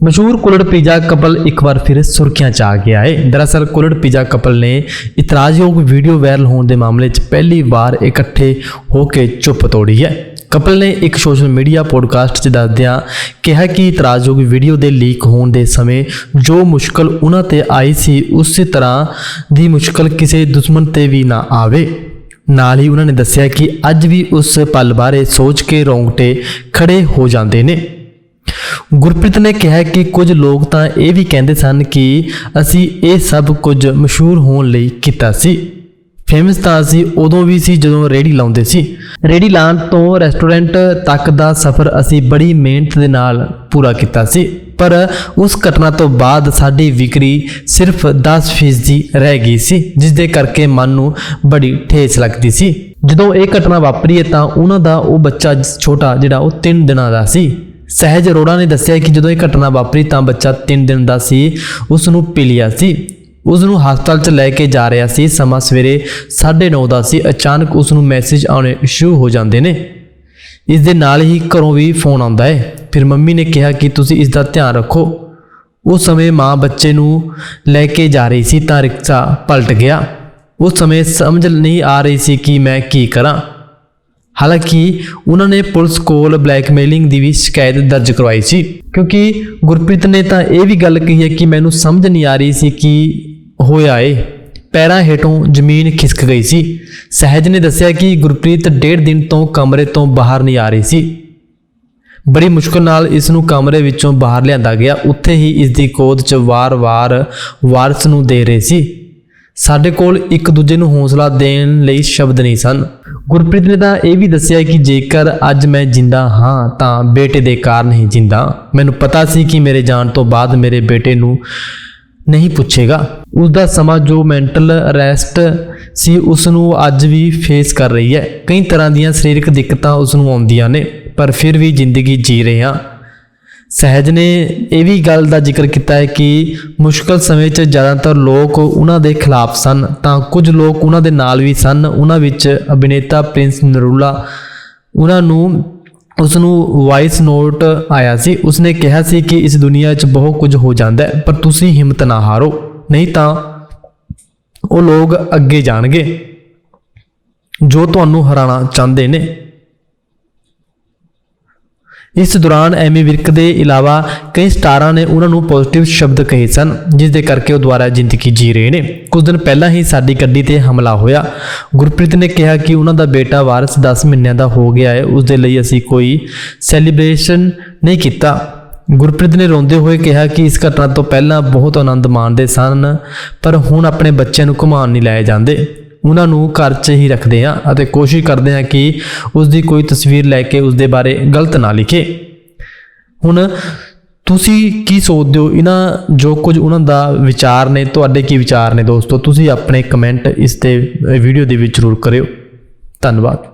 ਮਸ਼ਹੂਰ ਕੁਲੜ pizza couple ਇੱਕ ਵਾਰ ਫਿਰ ਸੁਰਖੀਆਂ 'ਚ ਆ ਗਿਆ ਹੈ ਦਰਅਸਲ ਕੁਲੜ ਪੀਜ਼ਾ ਕਪਲ ਨੇ ਇਤਰਾਜ਼ਯੋਗ ਵੀਡੀਓ ਵਾਇਰਲ ਹੋਣ ਦੇ ਮਾਮਲੇ 'ਚ ਪਹਿਲੀ ਵਾਰ ਇਕੱਠੇ ਹੋ ਕੇ ਚੁੱਪ ਤੋੜੀ ਹੈ ਕਪਲ ਨੇ ਇੱਕ ਸੋਸ਼ਲ ਮੀਡੀਆ ਪੋਡਕਾਸਟ 'ਚ ਦੱਸਦਿਆਂ ਕਿਹਾ ਕਿ ਇਤਰਾਜ਼ਯੋਗ ਵੀਡੀਓ ਦੇ ਲੀਕ ਹੋਣ ਦੇ ਸਮੇਂ ਜੋ ਮੁਸ਼ਕਲ ਉਹਨਾਂ ਤੇ ਆਈ ਸੀ ਉਸੇ ਤਰ੍ਹਾਂ ਦੀ ਮੁਸ਼ਕਲ ਕਿਸੇ ਦੁਸ਼ਮਣ ਤੇ ਵੀ ਨਾ ਆਵੇ ਨਾਲ ਹੀ ਉਹਨਾਂ ਨੇ ਦੱਸਿਆ ਕਿ ਅੱਜ ਵੀ ਉਸ ਪਲ ਬਾਰੇ ਸੋਚ ਕੇ ਰੋਂਗਟੇ ਖੜੇ ਹੋ ਜਾਂਦੇ ਨੇ ਗੁਰਪ੍ਰੀਤ ਨੇ ਕਿਹਾ ਕਿ ਕੁਝ ਲੋਕ ਤਾਂ ਇਹ ਵੀ ਕਹਿੰਦੇ ਸਨ ਕਿ ਅਸੀਂ ਇਹ ਸਭ ਕੁਝ ਮਸ਼ਹੂਰ ਹੋਣ ਲਈ ਕੀਤਾ ਸੀ। ਫੇਮਸ ਤਾਂ ਅਸੀਂ ਉਦੋਂ ਵੀ ਸੀ ਜਦੋਂ ਰੇੜੀ ਲਾਉਂਦੇ ਸੀ। ਰੇੜੀ ਲਾਉਣ ਤੋਂ ਰੈਸਟੋਰੈਂਟ ਤੱਕ ਦਾ ਸਫ਼ਰ ਅਸੀਂ ਬੜੀ ਮਿਹਨਤ ਦੇ ਨਾਲ ਪੂਰਾ ਕੀਤਾ ਸੀ। ਪਰ ਉਸ ਘਟਨਾ ਤੋਂ ਬਾਅਦ ਸਾਡੀ ਵਿਕਰੀ ਸਿਰਫ 10% ਰਹਿ ਗਈ ਸੀ ਜਿਸ ਦੇ ਕਰਕੇ ਮਨ ਨੂੰ ਬੜੀ ਠੇਸ ਲੱਗਦੀ ਸੀ। ਜਦੋਂ ਇਹ ਘਟਨਾ ਵਾਪਰੀ ਹੈ ਤਾਂ ਉਹਨਾਂ ਦਾ ਉਹ ਬੱਚਾ ਛੋਟਾ ਜਿਹੜਾ ਉਹ 3 ਦਿਨਾਂ ਦਾ ਸੀ। ਸਹਿਜ ਅਰੋੜਾ ਨੇ ਦੱਸਿਆ ਕਿ ਜਦੋਂ ਇਹ ਘਟਨਾ ਵਾਪਰੀ ਤਾਂ ਬੱਚਾ 3 ਦਿਨ ਦਾ ਸੀ ਉਸ ਨੂੰ ਪੀਲੀਆ ਸੀ। ਉਸ ਨੂੰ ਹਸਪਤਾਲ 'ਚ ਲੈ ਕੇ ਜਾ ਰਿਹਾ ਸੀ। ਸਮਾਂ ਸਵੇਰੇ 9:30 ਦਾ ਸੀ। ਅਚਾਨਕ ਉਸ ਨੂੰ ਮੈਸੇਜ ਆਉਣੇ ਸ਼ੁਰੂ ਹੋ ਜਾਂਦੇ ਨੇ। ਇਸ ਦੇ ਨਾਲ ਹੀ ਘਰੋਂ ਵੀ ਫੋਨ ਆਉਂਦਾ ਹੈ। ਫਿਰ ਮੰਮੀ ਨੇ ਕਿਹਾ ਕਿ ਤੁਸੀਂ ਇਸ ਦਾ ਧਿਆਨ ਰੱਖੋ। ਉਸ ਸਮੇਂ ਮਾਂ ਬੱਚੇ ਨੂੰ ਲੈ ਕੇ ਜਾ ਰਹੀ ਸੀ ਤਾਂ ਰਿਕਸ਼ਾ ਪਲਟ ਗਿਆ। ਉਸ ਸਮੇਂ ਸਮਝ ਨਹੀਂ ਆ ਰਹੀ ਸੀ ਕਿ ਮੈਂ ਕੀ ਕਰਾਂ। ਹਾਲਾਂਕਿ ਉਹਨਾਂ ਨੇ ਪੁਲਿਸ ਕੋਲ ਬਲੈਕਮੇਲਿੰਗ ਦੀ ਵੀ ਸ਼ਿਕਾਇਤ ਦਰਜ ਕਰਵਾਈ ਸੀ। ਕਿਉਂਕਿ ਗੁਰਪ੍ਰੀਤ ਨੇ ਤਾਂ ਇਹ ਵੀ ਗੱਲ ਕਹੀ ਹੈ ਕਿ ਮੈਨੂੰ ਸਮਝ ਨਹੀਂ ਆ ਰਹੀ ਸੀ ਕਿ ਹੋਇਆ ਏ ਪੈਰਾਂ ਹੇਠੋਂ ਜ਼ਮੀਨ ਖਿਸਕ ਗਈ ਸੀ। ਸਹਿਜ ਨੇ ਦੱਸਿਆ ਕਿ ਗੁਰਪ੍ਰੀਤ ਡੇਢ ਦਿਨ ਤੋਂ ਕਮਰੇ ਤੋਂ ਬਾਹਰ ਨਹੀਂ ਆ ਰਹੀ ਸੀ। ਬੜੀ ਮੁਸ਼ਕਲ ਨਾਲ ਇਸ ਨੂੰ ਕਮਰੇ ਵਿੱਚੋਂ ਬਾਹਰ ਲਿਆਂਦਾ ਗਿਆ। ਉੱਥੇ ਹੀ ਇਸ ਦੀ ਕੋਦ 'ਚ ਵਾਰ-ਵਾਰ ਵਾਰਸ ਨੂੰ ਦੇ ਰਹੇ ਸੀ। ਸਾਡੇ ਕੋਲ ਇੱਕ ਦੂਜੇ ਨੂੰ ਹੌਸਲਾ ਦੇਣ ਲਈ ਸ਼ਬਦ ਨਹੀਂ ਸਨ। ਗੁਰਪ੍ਰੀਤ ਨੇ ਤਾਂ ਇਹ ਵੀ ਦੱਸਿਆ ਕਿ ਜੇਕਰ ਅੱਜ ਮੈਂ ਜਿੰਦਾ ਹਾਂ, ਤਾਂ ਬੇਟੇ ਦੇ ਕਾਰਨ ਹੀ ਜਿੰਦਾ। ਮੈਨੂੰ ਪਤਾ ਸੀ ਕਿ ਮੇਰੇ ਜਾਣ ਤੋਂ ਬਾਅਦ ਮੇਰੇ ਬੇਟੇ ਨੂੰ ਨਹੀਂ ਪੁੱਛੇਗਾ। ਉਸ ਦਾ ਸਮਾਂ ਜੋ ਮੈਂਟਲ ਰੈਸਟ ਸੀ ਉਸ ਨੂੰ ਅੱਜ ਵੀ ਫੇਸ ਕਰ ਰਹੀ ਹੈ। ਕਈ ਤਰ੍ਹਾਂ ਦੀਆਂ ਸਰੀਰਕ ਦਿੱਕਤਾਂ ਉਸ ਨੂੰ ਆਉਂਦੀਆਂ ਨੇ, ਪਰ ਫਿਰ ਵੀ ਜ਼ਿੰਦਗੀ ਜੀ ਰਹੇ ਹਾਂ। ਸਹਿਜ ਨੇ ਇਹ ਵੀ ਗੱਲ ਦਾ ਜ਼ਿਕਰ ਕੀਤਾ ਹੈ ਕਿ ਮੁਸ਼ਕਲ ਸਮੇਂ 'ਚ ਜ਼ਿਆਦਾਤਰ ਲੋਕ ਉਹਨਾਂ ਦੇ ਖਿਲਾਫ ਸਨ, ਤਾਂ ਕੁਝ ਲੋਕ ਉਹਨਾਂ ਦੇ ਨਾਲ ਵੀ ਸਨ। ਉਹਨਾਂ ਵਿੱਚ ਅਭਿਨੇਤਾ ਪ੍ਰਿੰਸ ਨਰੂਲਾ, ਉਹਨਾਂ ਨੂੰ ਉਸ ਨੂੰ ਵਾਇਸ ਨੋਟ ਆਇਆ ਸੀ। ਉਸਨੇ ਕਿਹਾ ਸੀ ਕਿ ਇਸ ਦੁਨੀਆ 'ਚ ਬਹੁਤ ਕੁਝ ਹੋ ਜਾਂਦਾ ਹੈ, ਪਰ ਤੁਸੀਂ ਹਿੰਮਤ ਨਾ ਹਾਰੋ, ਨਹੀਂ ਤਾਂ ਉਹ ਲੋਕ ਅੱਗੇ ਜਾਣਗੇ। ਜੋ ਤੁਹਾਨੂੰ ਹਰਾਣਾ ਚਾਹੁੰਦੇ ਨੇ। ਇਸ ਦੌਰਾਨ ਐਮੀ ਵਿਰਕ ਦੇ ਇਲਾਵਾ ਕਈ ਸਟਾਰਾਂ ਨੇ ਉਹਨਾਂ ਨੂੰ ਪੋਜ਼ਿਟਿਵ ਸ਼ਬਦ ਕਹੇ ਸਨ, ਜਿਸ ਦੇ ਕਰਕੇ ਉਹ ਦੁਬਾਰਾ ਜ਼ਿੰਦਗੀ ਜੀ ਰਹੇ ਨੇ। ਕੁਝ ਦਿਨ ਪਹਿਲਾਂ ਹੀ ਸਾਡੀ ਗੱਡੀ ਤੇ ਹਮਲਾ ਹੋਇਆ। ਗੁਰਪ੍ਰੀਤ ਨੇ ਕਿਹਾ ਕਿ ਉਹਨਾਂ ਦਾ ਬੇਟਾ ਵਾਰਿਸ 10 ਮਹੀਨਿਆਂ ਦਾ ਹੋ ਗਿਆ ਹੈ, ਉਸ ਦੇ ਲਈ ਅਸੀਂ ਕੋਈ ਸੈਲੀਬ੍ਰੇਸ਼ਨ ਨਹੀਂ ਕੀਤਾ। ਗੁਰਪ੍ਰੀਤ ਨੇ ਰੋਂਦੇ ਹੋਏ ਕਿਹਾ ਕਿ ਇਸ ਘਟਨਾ ਤੋਂ ਪਹਿਲਾਂ ਬਹੁਤ ਆਨੰਦ ਮਾਣਦੇ ਸਨ, ਪਰ ਹੁਣ ਆਪਣੇ ਬੱਚਿਆਂ ਨੂੰ ਘੁਮਾਉਣ ਨਹੀਂ ਲਾਏ ਜਾਂਦੇ। ਉਹਨਾਂ ਨੂੰ ਘਰ 'ਚ ਹੀ ਰੱਖਦੇ ਹਾਂ ਅਤੇ ਕੋਸ਼ਿਸ਼ ਕਰਦੇ ਹਾਂ ਕਿ ਉਸ ਦੀ ਕੋਈ ਤਸਵੀਰ ਲੈ ਕੇ ਉਸ ਦੇ ਬਾਰੇ ਗਲਤ ਨਾ ਲਿਖੇ। ਹੁਣ ਤੁਸੀਂ ਕੀ ਸੋਚਦੇ ਹੋ? ਇਹਨਾਂ ਜੋ ਕੁਝ ਉਹਨਾਂ ਦਾ ਵਿਚਾਰ ਨੇ, ਤੁਹਾਡੇ ਕੀ ਵਿਚਾਰ ਨੇ ਦੋਸਤੋ? ਤੁਸੀਂ ਆਪਣੇ ਕਮੈਂਟ ਇਸ ਤੇ ਵੀਡੀਓ ਦੇ ਵਿੱਚ ਜ਼ਰੂਰ ਕਰਿਓ। ਧੰਨਵਾਦ।